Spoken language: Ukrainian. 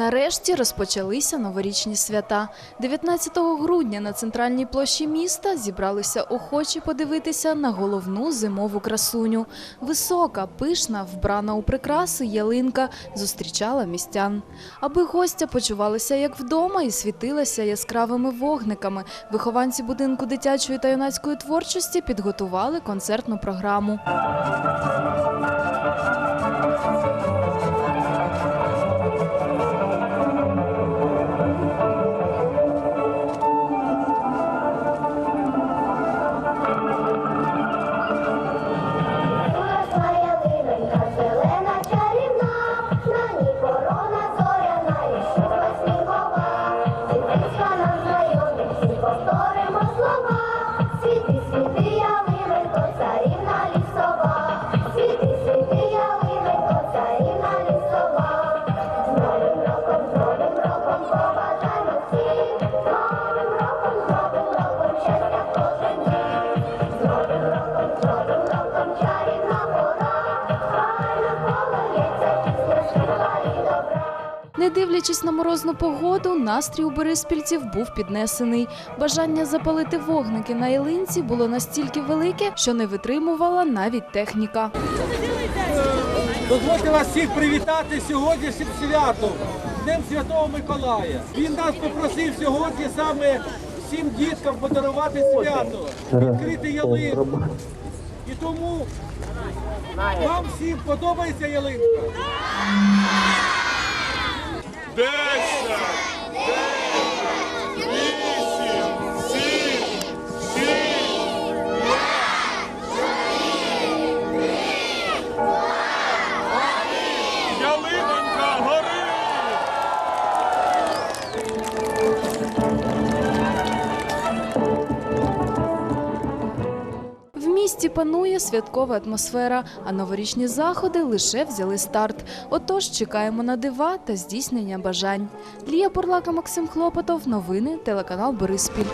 Нарешті розпочалися новорічні свята. 19 грудня на центральній площі міста зібралися охочі подивитися на головну зимову красуню. Висока, пишна, вбрана у прикраси ялинка зустрічала містян. Аби гостя почувалася як вдома і світилася яскравими вогниками. Вихованці будинку дитячої та юнацької творчості підготували концертну програму. Не дивлячись на морозну погоду, настрій у бориспільців був піднесений. Бажання запалити вогники на ялинці було настільки велике, що не витримувала навіть техніка. Дозвольте вас всіх привітати сьогоднішнім святом, Днем Святого Миколая. Він нас попросив сьогодні саме всім діткам подарувати свято, відкрити ялинку. І тому вам всім подобається ялинка. Місті панує святкова атмосфера, а новорічні заходи лише взяли старт. Отож, чекаємо на дива та здійснення бажань. Лія Бурлака, Максим Хлопотов. Новини телеканал Бориспіль.